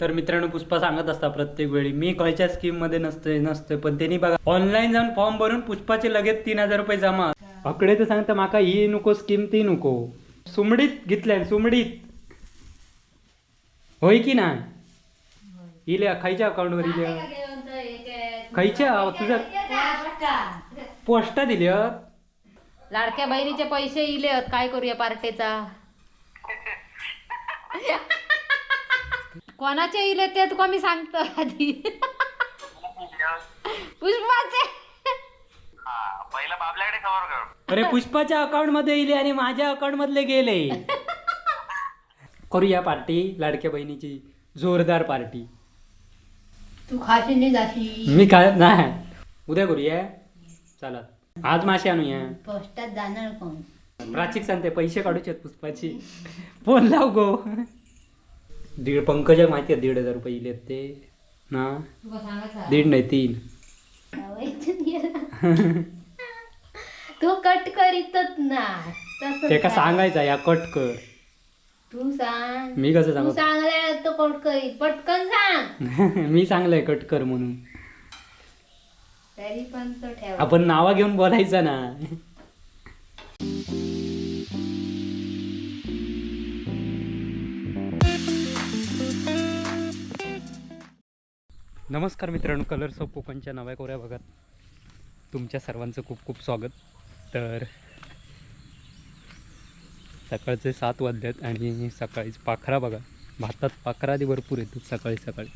तर मित्रांनो पुष्पा सांगत असता प्रत्येक वेळी मी खयच्या स्कीममध्ये नसते नसते पण त्यांनी बघा ऑनलाईन जाऊन फॉर्म भरून पुष्पाचे लगेच तीन हजार रुपये जमा. अकडे तर सांगता माका ही नको स्कीम ती नको. सुमडीत घेतल्या सुमडीत. होय की नाही? इल्या खायच्या अकाउंटवर इल्या? खायच्या? तुझ्या पोस्टा दिल्या लाडक्या बहिणीचे पैसे इले आहेत काय करूया पार्टीचा कोणाचे इले ते तुका मी सांगतो आधी. पुष्पाचे. पहिला बाबल्याकडे खबर कर. अरे पुष्पाच्या अकाउंटमध्ये इले आणि माझ्या अकाउंट मधले गेले. करूया पार्टी लाडक्या बहिणीची जोरदार पार्टी. तू खाशी नाही जाशी मी काय नाही. उद्या करूया. चला. आज मासे आणूया. पोस्टात जाणार कोण? प्राचिक सांगते पैसे काढूचे आहेत पुष्पाची. फोन लाव गो. दीड पंकजा माहिती आहे दीड हजार रुपये इले ते. ना? दीड नाही तीन. तू कट करीतच ना तसं ते का काय. सांगायचं या कट कर. तू सांग. मी कसं सांगू? सांगलाय तो कट करीत. पटकन सांग. मी चांगलंय कट कर म्हणून. तरी पण तो ठेव. आपण नावा घेऊन बोलायचं ना. नमस्कार मित्रांनो कलर्स ऑफ कोकणच्या नव्या कोऱ्या भागात तुमच्या सर्वांचं खूप खूप स्वागत. तर सकाळचे सात वाजल्यात आणि सकाळीच पाखरा बघा. भातात पाखरा आधी भरपूर येतात सकाळी सकाळी.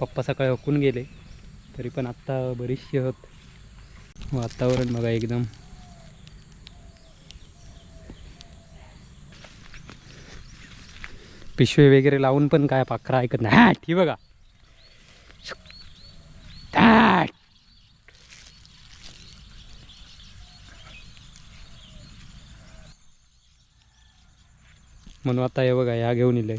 पप्पा सकाळी हकून गेले तरी पण आत्ता बरीचशी होत वातावरण बघा एकदम. पिशवे वगैरे लावून पण काय पाखरा ऐकत नाही. हा बघा. म्हणून आता हे बघा ह्या घेऊन इलंय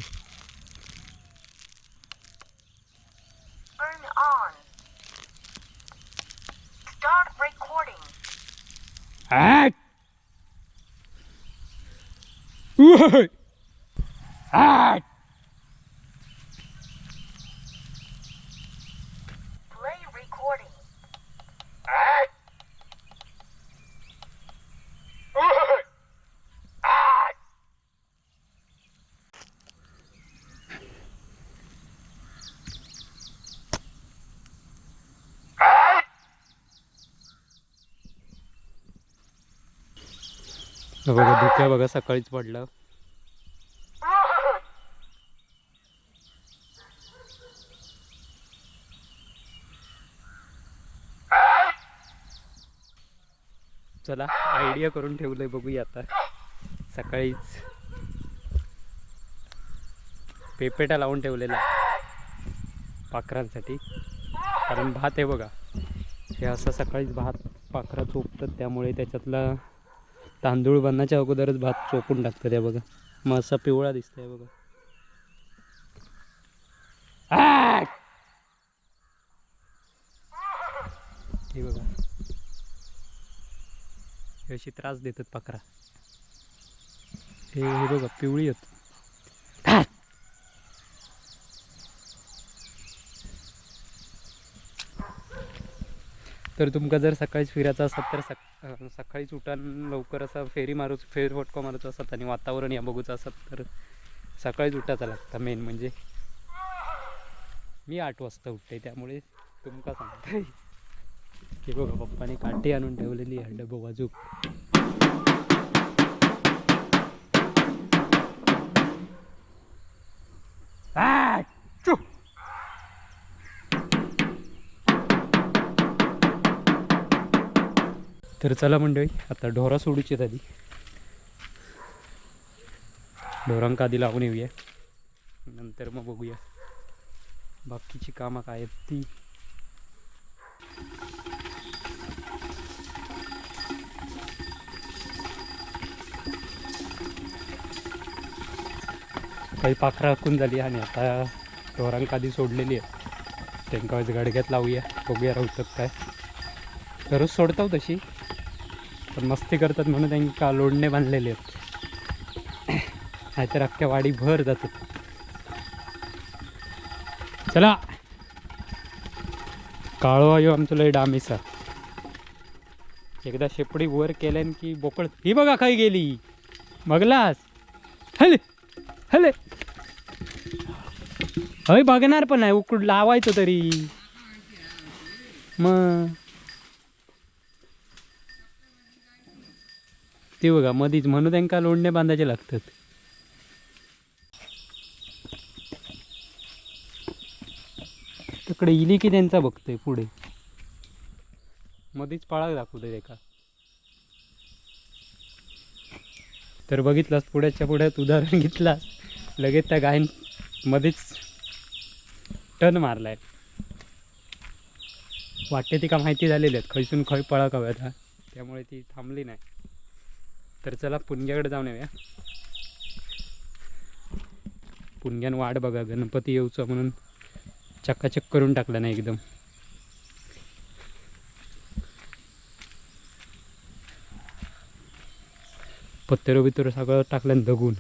Turn बघा धुक्या बघा सकाळीच पडला. चला आयडिया करून ठेवलंय बघूया आता. सकाळीच पेपेटा लावून ठेवलेला पाखरांसाठी. कारण भात आहे बघा. हे असं सकाळीच भात पाखरा चोपतात त्यामुळे त्याच्यातला तांदूळ बनण्याच्या अगोदरच भात चोपून टाकतं त्या बघा. मग असा पिवळा दिसतोय बघा. हे बघा. अशी त्रास देतात पाखरा हे हे बघा पिवळी होत. तर तुमका जर सकाळीच फिरायचं असत तर सक सकाळीच उठान लवकर असा फेरी मारूच फेर फटको मारूचा असत आणि वातावरण या बघूचं असत. तर सकाळीच उठायचं लागतं मेन म्हणजे. मी आठ वाजता उठते त्यामुळे तुमका सांगते की बघा पप्पाने काठी आणून ठेवलेली आहे डबो बाजूक. तर चला मंडळी आता ढोरा सोडूची आधी. ढोरांक आधी लावून येऊया. नंतर मग बघूया. बाकीची कामं काय आहेत ती. काही पाखरं हाकून झाली आणि आता ढोरांक आधी सोडलेली आहे त्यांका आज गाडग्यात लावूया. बघूया राहतात काय. रोज सोडतो तशी. पण मस्ती करतात म्हणून त्यांनी का लोडणे बांधलेले आहेत. नाहीतर अख्ख्या वाडी भर जातात. चला. काळो यो आमचं लय डामीसा एकदा शेपडी वर केल्यान की बोकळ ही बघा खाई गेली. बघलास हले हले. हय बघणार पण नाही उकड लावायचं तरी. मग. ते बघा मधीच म्हणून त्यांना लोंडे बांधायचे लागतात. तिकडे इली की त्यांचा बघतोय पुढे. मधीच पाळा दाखवतोय एका. तर बघितलास पुढ्याच्या पुढ्यात उदाहरण घेतलास. लगेच त्या गायन मध्येच टन मारलाय. वाटते ती का माहिती झालेली आहेत. खैसून खै पळा कव्यात त्यामुळे ती थांबली नाही. तर चला पुणग्याकडे जाऊन येऊया. पुणग्यान वाट बघा गणपती येऊचं म्हणून चक्काचक करून टाकला नाही एकदम. पत्तर बित्तर सगळं टाकलं दगून.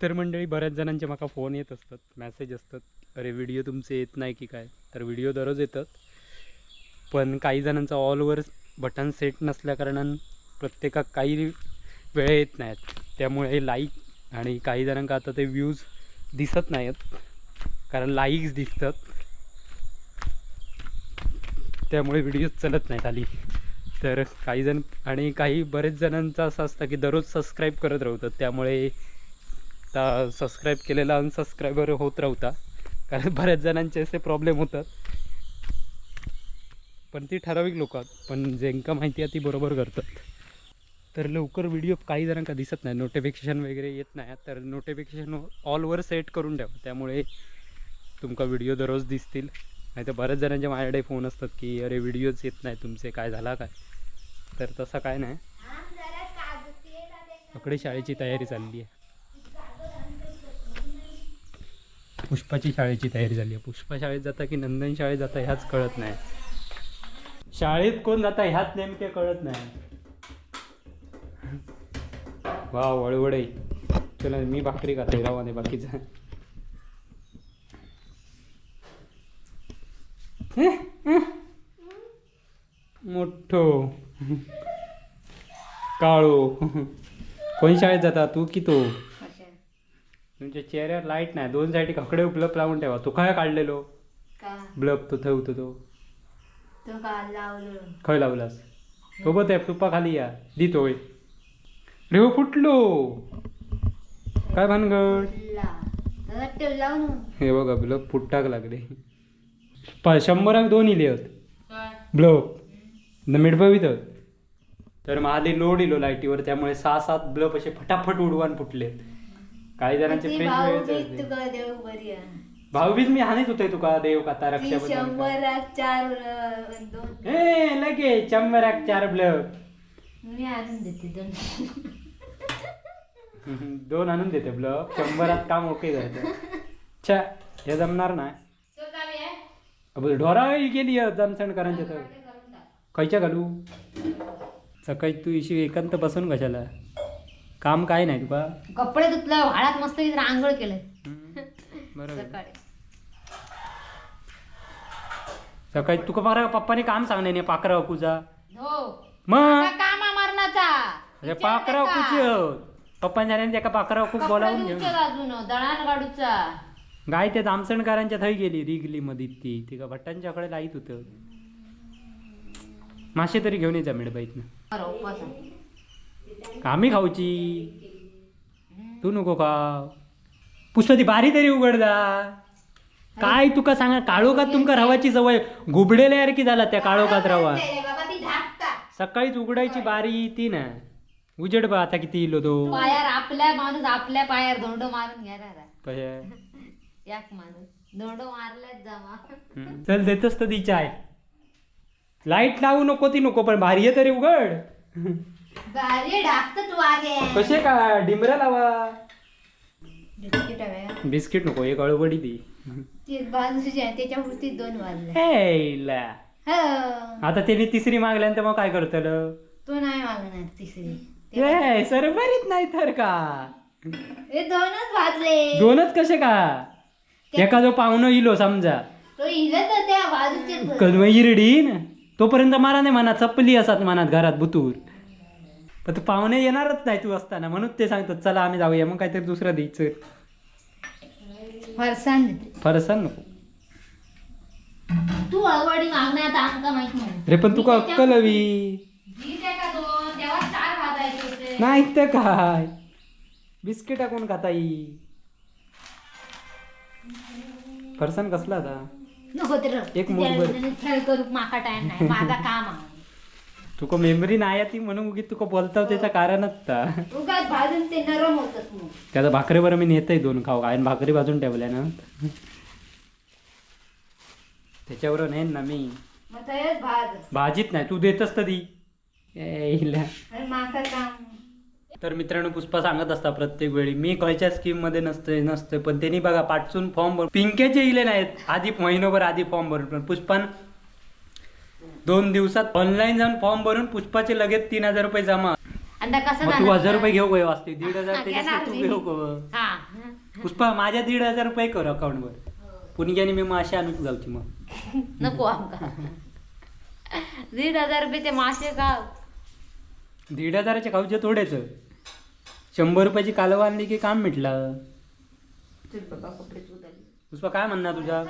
तर मंडळी बऱ्याच जणांचे माका फोन येत असतात मॅसेज असतात. अरे व्हिडिओ तुमचे येत नाही की काय? तर व्हिडिओ दररोज येतात. पण काही जणांचा ऑल ओव्हर बटन सेट नसल्याकारणानं प्रत्येकात प्रत्येकाक काही वेळ येत नाहीत. त्यामुळे लाईक आणि काही जणांका आता ते व्ह्यूज दिसत नाहीत. कारण लाईक्स दिसतात. त्यामुळे व्हिडिओ चलत नाहीत आली तर काही जण आणि काही बरेच जणांचं असं असतं की दररोज सबस्क्राईब करत राहतात. त्यामुळे ता सबस्क्राईब केलेला अनसबस्क्रायबर होत राहता. कारण बऱ्याच जणांचे असे प्रॉब्लेम होतात. पण ती ठराविक लोक आहेत. पण ज्यांका माहिती आहे ती बरोबर करतात. तर लवकर व्हिडिओ काही जणांका दिसत नाही. नोटिफिकेशन वगैरे येत नाही. तर नोटिफिकेशन ऑलवर सेट करून ठेवा. त्यामुळे तुमका व्हिडिओ दररोज दिसतील. नाही तर बऱ्याच जणांचे माझ्याकडे फोन असतात की अरे व्हिडिओज येत नाही तुमचे. काय झाला काय? तर तसं काय नाही. इकडे शाळेची तयारी चालली आहे. पुष्पाची शाळेची तयारी झाली आहे. पुष्पा शाळेत जाता की नंदन शाळेत जाता ह्याच कळत नाही. शाळेत कोण जाता ह्याच नेमके कळत नाही. वा वळवडे. चला मी भाकरी खाते रावाने बाकीचा. मोठो काळो. कोणी शाळेत जाता? तू की तो? तुमच्या चेहऱ्यावर लाइट नाही. दोन साईड ककडे ब्लब लावून ठेवा. तो काय काढलेलो? का? ब्लब तो ठेवतो तो. तो का लावलो खय लावलास? सोबत आहे तुपा खाली या. दितोय रे हो फुटलो. काय भानगड? लावून. हे बघा ब्लब फुटटाक लागले. प शंभराक दोन इले होत. ब्लब न मिडबवीत होत. तर माझे लोड इलो लाईटीवर त्यामुळे सहा सात ब्लब असे फटाफट उडवान फुटले काही जणांचे ती फ्रेंच भाऊ वेळेचे बीज होते. तुका देव बरी आहे. भाऊबीज मी हानीत होते तुका देव कथा ती रक्षाबंधन. शंभराक चार अं, दोन. ए लगे शंभराक चार ब्लब मी आणून देते दोन. दोन आणून देते ब्लब शंभरात काम ओके करते. छा हे जमणार तो? अब ढोरा गेली जमसणकरांच्या तर. खयच्या घालू? सकाळी तू इशी एकांत बसून कशाला? काम काय नाही तुका? कपडे धुतलं वाळात मस्त आंघोळ केलंय. बरोबर. सकाळी. सकाळी तुका पाकरा पप्पाने काम सांगणे नाही पाकरा अकूचा हो. मग? कामा मरणाचा. अरे पाकरा अकूच पप्पाने झाल्याने एका पाकरा खूप बोलावून घेऊन. अजून दळण काढूचा गाय त्या जामसणकारांच्या थंय गेली रिगली मध्ये ती. तिका भट्टांच्याकडे लाईत होतं. मासे तरी घेऊन अरे उपवास आहे. आम्ही खाऊची. तू नको खाव पुष्पा ती बारी तरी उघडदा. काय तुका सांगा काळोखात तुमका रवाची सवय घुबडेल्या यार की झाला त्या काळोखात रवा? सकाळीच उघडायची बारी ती ना. उजेड बा आता किती इलो तो. पायार आपल्या माणूस आपल्या पायार धोंड मारून घ्या याक माणूस. धोंड जामा हम्म. चल देतोस तर ती चाय. लाइट लावू नको ती नको पण आहे तरी उघड. कसे का डिमऱ्या लावा. बिस्किट नको एक अळवडी दी. ती बाजूची आहे दोन वाजले. हेला हो. आता त्याने तिसरी मागल्यानंतर मग काय करतलं? तो नाही मागणार तिसरी. ए सरबरीत नाही तर का? हे दोनच वाजले. दोनच कसे का? एका जो पाहुणं इलो समजा. तो इलत त्या बाजूचे कलम इरडीन. तोपर्यंत मारा नाही म्हणा चप्पली असतात मनात घरात बुतूर. पण तू पाहुणे येणारच नाही तू असताना. म्हणून ते सांगतात चला आम्ही जाऊया. मग काहीतरी दुसरं द्यायचं. फरसाण देते. फरसान नको. तू अळवडी मागण्यात आमका माहीत नाही. अरे पण तुका अक्कल हवी नाही तर काय? बिस्किट कोण खाता येई फरसान कसला आता? नको ते एक मूठभर. खेळ करू माका टाइम नाही. माझा काम आहे. तुका मेमरी नाही ती म्हणून उगी तुका बोलताव त्याचं कारणच ता उगाच भाजून ते नरम होतात मग. त्याचा भाकरी बरं मी नेतय दोन खाऊ आणि भाकरी भाजून ठेवल्या ना. त्याच्यावर नेन ना मी. मग तयार भाज. भाजीत नाही तू देतच तरी. यायला. आणि माका काम तर मित्रांनो पुष्पा सांगत असता प्रत्येक वेळी मी खयच्या स्कीममध्ये नसते नसते पण त्यांनी बघा पाठचून फॉर्म भरून पिंकेचे इले नाहीत. आधी महिनोभर आधी फॉर्म भरून पण पुष्पान दोन दिवसात ऑनलाईन जाऊन फॉर्म भरून पुष्पाचे लगेच तीन हजार रुपये जमा. आता कसं मग तू? हजार रुपये घेऊ गय वाचते दीड हजार त्याच्यात घेणार तू मी. घेऊ गं. हा. पुष्पा माझ्या दीड हजार रुपये कर अकाउंटवर पुणग्याने मी मासे आणून जाऊची मग. नको आमका. दीड हजार रुपयाचे मासे का? दीड हजाराचे खाऊचे थोडेच. शंभर रुपयाची कालवा आणली की काम मिटलं? पुष्पा काय म्हणणार तुझ्या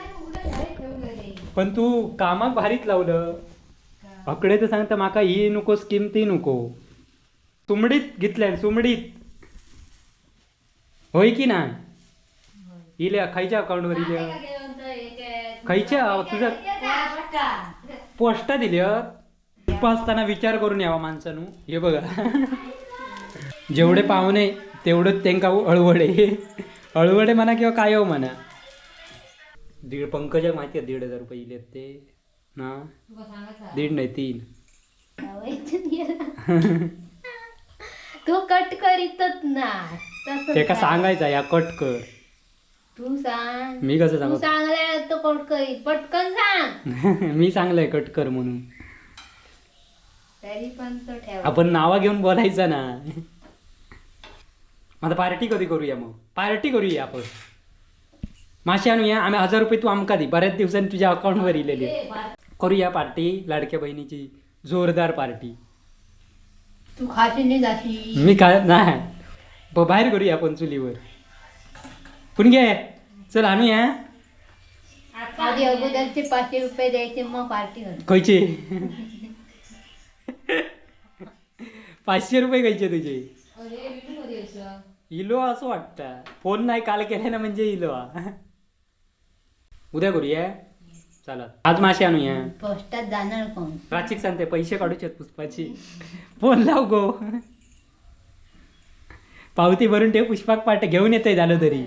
पण तू कामाक भारीत लावलं. अकडे तर सांगता माका ही नको स्कीम ती नको. सुमडीत घेतल्या सुमडीत. होय की ना इल्या खायच्या अकाउंटवर इल्या. खायच्या? तुझ्या पोस्टा दिल्या पुष्पा असताना विचार करून यावा माणसानु. हे बघा. जेवढे पाहुणे तेवढंच त्यांका अळवडे. अळवडे म्हणा किंवा काय हो म्हणा. दीड पंकजा माहिती आहे दीड हजार रुपये इले ते. ना? दीड नाही तीन. तू कट करीतच ना तसं ते का काय. सांगायचा या कट कर. तू सांग. मी कसं सांगू? सांगले तो कट करीत. पटकन सांग. मी सांगलंय कट कर म्हणून. तरी पण तो ठेव. आपण नावा घेऊन बोलायचं ना. आता पार्टी कधी करूया मग? पार्टी करूया आपण. मासे आणूया. आम्ही हजार रुपये तू आमका दे. बऱ्याच दिवसांनी तुझ्या अकाउंटवर इलेली. करूया पार्टी लाडक्या बहिणीची जोरदार पार्टी. तू खाशील नाही जाशील. मी काय नाही. ब- बाहेर करूया आपण चुलीवर. पण घे? चल आणूया. आधी अगोदरचे पाचशे रुपये द्यायचे मग पार्टी खयचे. पाचशे रुपये खयचे तुझे. इलो असं वाटतं. फोन नाही काल केले ना म्हणजे इलो. हा. उद्या करूया. चला. आज मासे आणूया. पोस्टात जाणार कोण? राचिक सांगते पैसे काढूचे पुष्पाची. फोन लाव गो. पावती भरून ठेव पुष्पाक पाट घेऊन येते झालं तरी.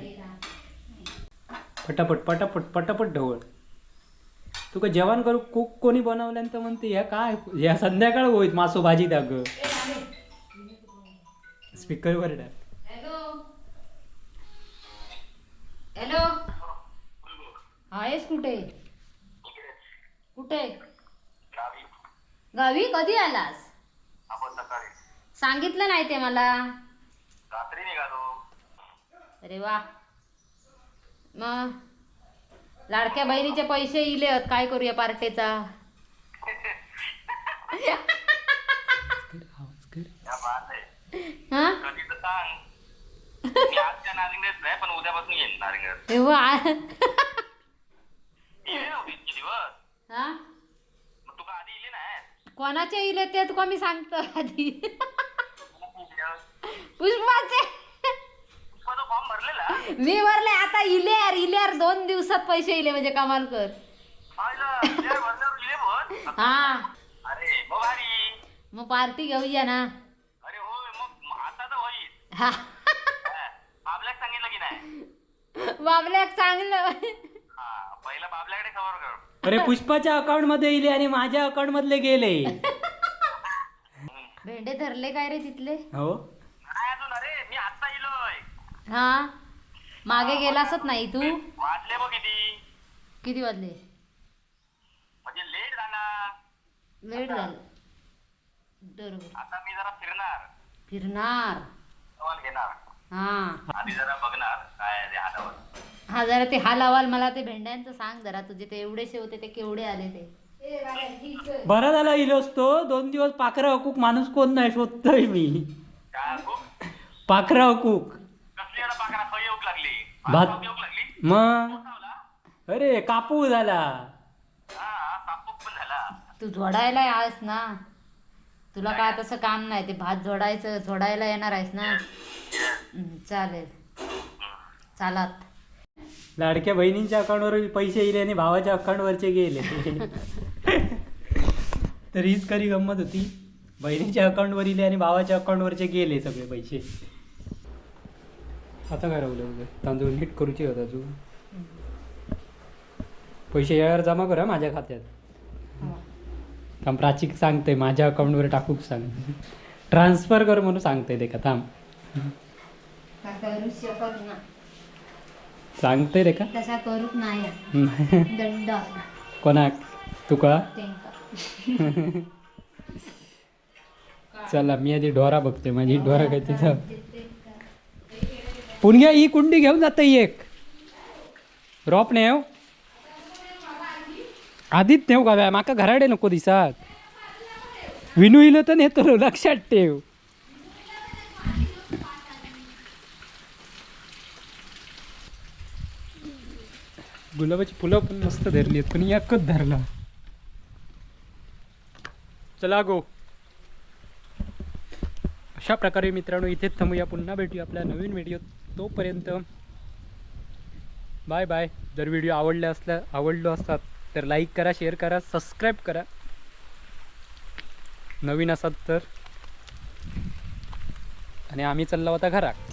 पटापट पटापट पटापट ढवळ. तुका जेवण करू कुक कोणी बनवल्यानंतर म्हणते ह्या काय? ह्या संध्याकाळ होईत मासो भाजी द्या ग. स्पीकरवर टाक. हॅलो. हॅलो. आहेस कुठे? कुठे? गावी. गावी? कधी आलास? सांगितलं नाही ते मला. अरे वा. मग लाडक्या बहिणीचे पैसे इले आहेत काय करूया पार्टीचा? हा कधी तर सांग मी आजच्या नारिंगच नाही पण उद्यापासून येईन नारिंगत तेव्हा इले नव्हती इतके दिवस हा मग तुका आधी इले नाही कोणाचे इले ते तुका मी सांगतो आधी पुष्पाचे मी भरले आता इलेर इलेर दोन दिवसात पैसे इले म्हणजे कमाल कर. इले इले हा. अरे मग पार्टी घेऊया ना. हा. बाबल्याक सांगितलं की नाही? बाबल्याक चांगलं हा पहिला बाबल्याकडे खबर कर. अरे पुष्पाच्या अकाउंटमध्ये येईल आणि माझ्या अकाउंट मधले गेले. भेंडे धरले काय रे तिथले? हो. नाही अजून? अरे मी आत्ता इलोय. हा? मागे गेलासच नाही तू? वाजले बघ किती. किती वाजले? म्हणजे लेट झाला. लेट झालं. बरोबर. आता मी जरा फिरणार. फिरणार. सवाल घेणार. हा. आधी जरा बघणार काय आहे ते हातावर. हा जरा ते हा लावाल मला ते भेंड्यांचं सांग जरा तुझे ते एवढेसे होते ते केवढे आले ते? बरा झाला इलोस तो. दोन दिवस पाखरा हकूक माणूस कोण नाही शोधतोय मी. पाखरा हकूक. भात. मग? अरे कापू झाला. तू झोडायला आहेस ना. तुला काय तसं काम नाही ते भात झोडायचं झोडायला येणार आहेस ना. चालेल. चालात. लाडक्या बहिणींच्या अकाउंटवर पैसे येले आणि भावाच्या अकाउंटवरचे गेले. तर हीच खरी गंमत होती. बहिणीच्या अकाउंटवर इले आणि भावाच्या अकाउंटवरचे गेले सगळे पैसे. आता काय राहलं उद्या? तांदूळ नीट करूचे होता तू पैसे यावर जमा करा माझ्या खात्यात. थांब प्राचिक सांगते माझ्या अकाउंटवर टाकूक सांग. ट्रान्सफर कर म्हणून सांगते ते का थांब सांगते रे का? तसा करूच नाही दंड. कोणाक? तुका? चला मी आधी ढोरा बघते माझी ढोरा काय तिथं? पुणग्या ही कुंडी घेऊन जात एक. रॉप नेव. आधीच का बाय? माका घराडे नको दिसात. विनू इलं तर नेतो लक्षात ठेव. गुलाबाची फुलं पण मस्त धरली आहेत. पण एकच धरला. चला गो. अशा प्रकारे मित्रांनो इथेच थांबूया. पुन्हा भेटूया आपल्या नवीन व्हिडिओ तोपर्यंत बाय बाय. जर व्हिडिओ आवडले असल्या आवडलो असतात तर लाईक करा शेअर करा सबस्क्राईब करा. नवीन असाल तर. आणि आम्ही चाललो होता घरात.